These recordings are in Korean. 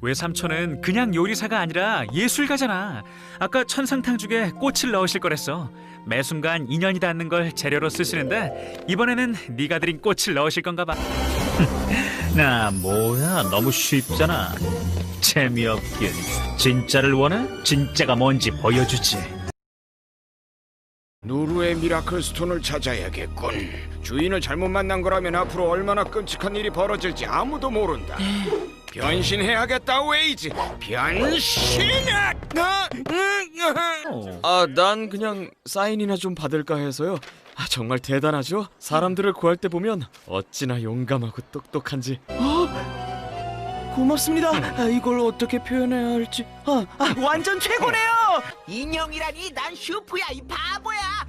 외삼촌은 그냥 요리사가 아니라 예술가잖아. 아까 천상탕 죽에 꽃을 넣으실 거랬어. 매 순간 인연이 닿는 걸 재료로 쓰시는데 이번에는 네가 드린 꽃을 넣으실 건가 봐. 나 뭐야 너무 쉽잖아. 재미없긴. 진짜를 원해? 진짜가 뭔지 보여주지. 누르의 미라클 스톤을 찾아야겠군. 주인을 잘못 만난 거라면 앞으로 얼마나 끔찍한 일이 벌어질지 아무도 모른다. 변신해야겠다, 웨이즈. 변신! 아, 음, 아. 어. 아, 난 그냥 사인이나 좀 받을까 해서요. 아, 정말 대단하죠? 사람들을 구할 때 보면 어찌나 용감하고 똑똑한지. 어? 고맙습니다. 아, 이걸 어떻게 표현해야 할지. 아, 아, 완전 최고네요. 인형이라니 난 슈프야 이 바보야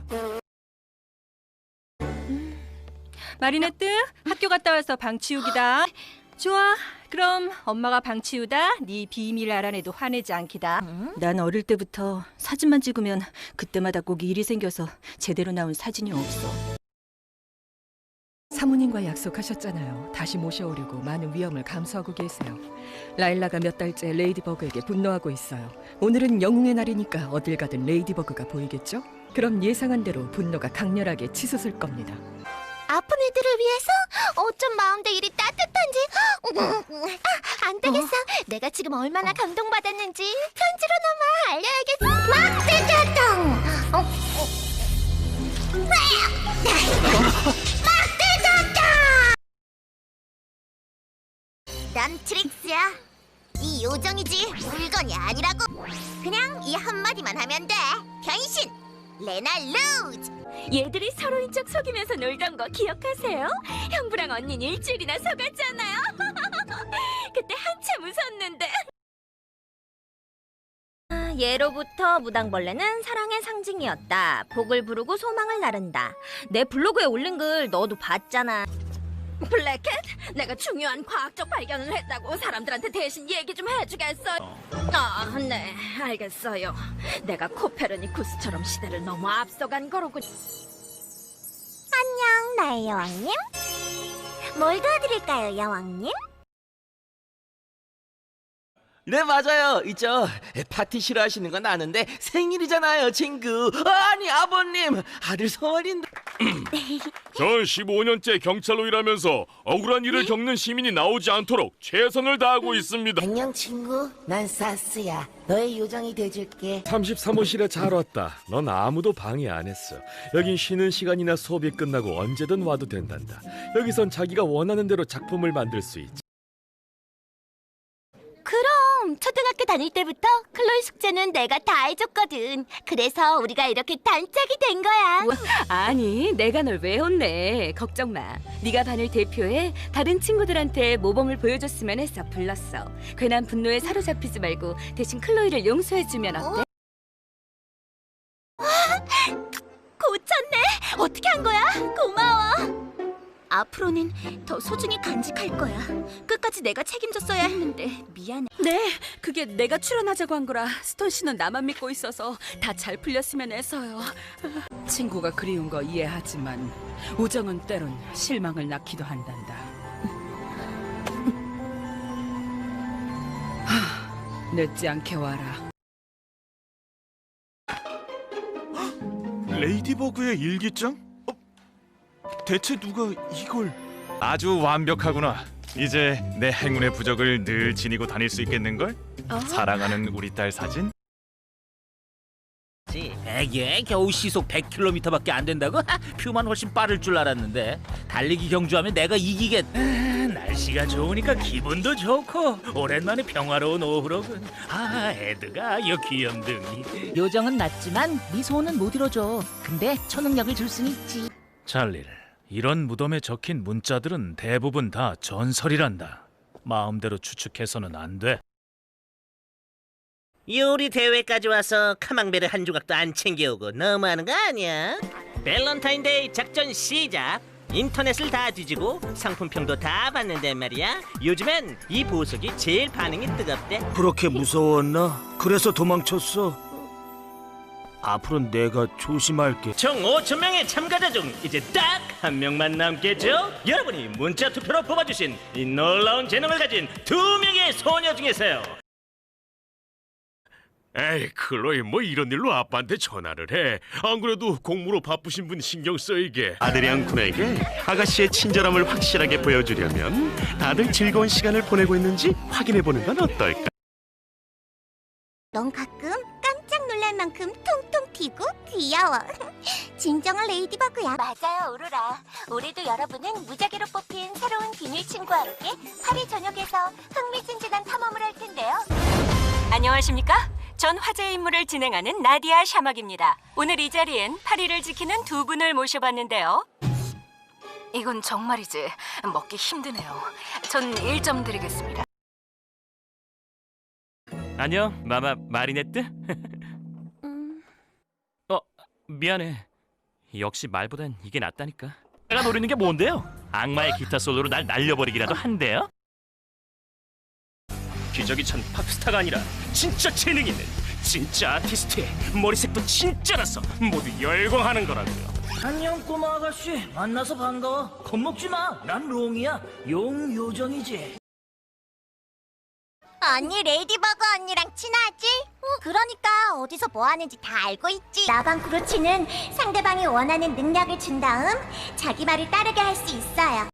마리네트 학교 갔다 와서 방 치우기다. 좋아. 그럼 엄마가 방 치우다 네 비밀 알아내도 화내지 않기다. 난 어릴 때부터 사진만 찍으면 그때마다 꼭 일이 생겨서 제대로 나온 사진이 없어. 사모님과 약속하셨잖아요. 다시 모셔오려고 많은 위험을 감수하고 계세요. 라일라가 몇 달째 레이디버그에게 분노하고 있어요. 오늘은 영웅의 날이니까 어딜 가든 레이디버그가 보이겠죠? 그럼 예상한 대로 분노가 강렬하게 치솟을 겁니다. 아픈 이들을 위해서? 어쩜 마음대 일이 따뜻한지? 아, 안 되겠어. 내가 지금 얼마나 감동받았는지 편지로나마 알려야겠어. 막대자동 어, 막대자동 난 트릭스야. 이 요정이지 물건이 아니라고. 그냥 이 한마디만 하면 돼. 변신! 레나 루즈 얘들이 서로인 척 속이면서 놀던 거 기억하세요? 형부랑 언니는 일주일이나 속았잖아요. 그때 한참 웃었는데. 아, 예로부터 무당벌레는 사랑의 상징이었다. 복을 부르고 소망을 나른다. 내 블로그에 올린 글 너도 봤잖아. 블랙캣, 내가 중요한 과학적 발견을 했다고 사람들한테 대신 얘기 좀 해주겠어요? 아, 네, 알겠어요. 내가 코페르니쿠스처럼 시대를 너무 앞서간 거로군. 안녕, 나의 여왕님. 뭘 도와드릴까요, 여왕님? 네 맞아요 있죠 파티 싫어하시는 건 아는데 생일이잖아요 친구 아니 아버님 아들 선물인데 전 15년째 경찰로 일하면서 억울한 일을 겪는 시민이 나오지 않도록 최선을 다하고 있습니다. 안녕 친구 난 사스야 너의 요정이 돼줄게 33호실에 잘 왔다. 넌 아무도 방해 안 했어. 여긴 쉬는 시간이나 수업이 끝나고 언제든 와도 된단다. 여기선 자기가 원하는 대로 작품을 만들 수 있지. 그럼 초등학교 다닐 때부터 클로이 숙제는 내가 다 해줬거든. 그래서 우리가 이렇게 단짝이 된 거야. 아니, 내가 널 왜 혼내? 걱정 마. 네가 반을 대표해 다른 친구들한테 모범을 보여줬으면 해서 불렀어. 괜한 분노에 사로잡히지 말고 대신 클로이를 용서해주면 어때? 고쳤네. 어떻게 한 거야? 앞으로는 더 소중히 간직할 거야. 끝까지 내가 책임졌어야 했는데 미안해. 네, 그게 내가 출연하자고 한 거라 스톤 씨는 나만 믿고 있어서 다 잘 풀렸으면 해서요. 친구가 그리운 거 이해하지만 우정은 때론 실망을 낳기도 한단다. 하, 늦지 않게 와라. 레이디버그의 일기장? 어? 대체 누가 이걸? 아주 완벽하구나. 이제 내 행운의 부적을 늘 지니고 다닐 수 있겠는걸? 사랑하는 우리 딸 사진? 베개 겨우 시속 100km밖에 안 된다고? 퓨만 훨씬 빠를 줄 알았는데 달리기 경주하면 내가 이기겠 날씨가 좋으니까 기분도 좋고 오랜만에 평화로운 오후로군 아 에드가 여 귀염둥이 요정은 낮지만 네 소원은 못 이뤄줘. 근데 초능력을 줄 순 있지. 찰릴, 이런 무덤에 적힌 문자들은 대부분 다 전설이란다. 마음대로 추측해서는 안 돼. 요리 대회까지 와서 카망베르 한 조각도 안 챙겨오고 너무하는 거 아니야? 밸런타인데이 작전 시작 인터넷을 다 뒤지고 상품평도 다 봤는데 말이야 요즘엔 이 보석이 제일 반응이 뜨겁대 그렇게 무서웠나? 그래서 도망쳤어. 앞으로는 내가 조심할게. 총 5천 명의 참가자 중 이제 딱 한 명만 남겠죠? 여러분이 문자 투표로 뽑아주신 이 놀라운 재능을 가진 두 명의 소녀 중에서요. 에이, 클로이 뭐 이런 일로 아빠한테 전화를 해. 안 그래도 공무로 바쁘신 분 신경 쓰이게. 아드리안 군에게 아가씨의 친절함을 확실하게 보여주려면 다들 즐거운 시간을 보내고 있는지 확인해 보는 건 어떨까? 넌 가끔 놀랄 만큼 통통 튀고 귀여워. 진정한 레이디버그야. 맞아요, 오로라. 올해도 여러분은 무작위로 뽑힌 새로운 비밀 친구와 함께 파리 전역에서 흥미진진한 탐험을 할 텐데요. 안녕하십니까? 전 화제 임무를 진행하는 나디아 샤막입니다. 오늘 이 자리엔 파리를 지키는 두 분을 모셔봤는데요. 이건 정말이지 먹기 힘드네요. 전 1점 드리겠습니다. 안녕, 마마 마리네트. 어, 미안해. 역시 말보단 이게 낫다니까. 내가 노리는 게 뭔데요? 악마의 기타 솔로로 날 날려버리기라도 한대요? 기저귀 찬 팝스타가 아니라 진짜 재능 있는 진짜 아티스트의 머리색도 진짜라서 모두 열광하는 거라고요. 안녕 꼬마 아가씨 만나서 반가워 겁먹지 마난 롱이야 용 요정이지 언니 레이디버그 언니랑 친하지? 그러니까 어디서 뭐 하는지 다 알고 있지. 나방 크로치는 상대방이 원하는 능력을 준 다음 자기 말을 따르게 할 수 있어요.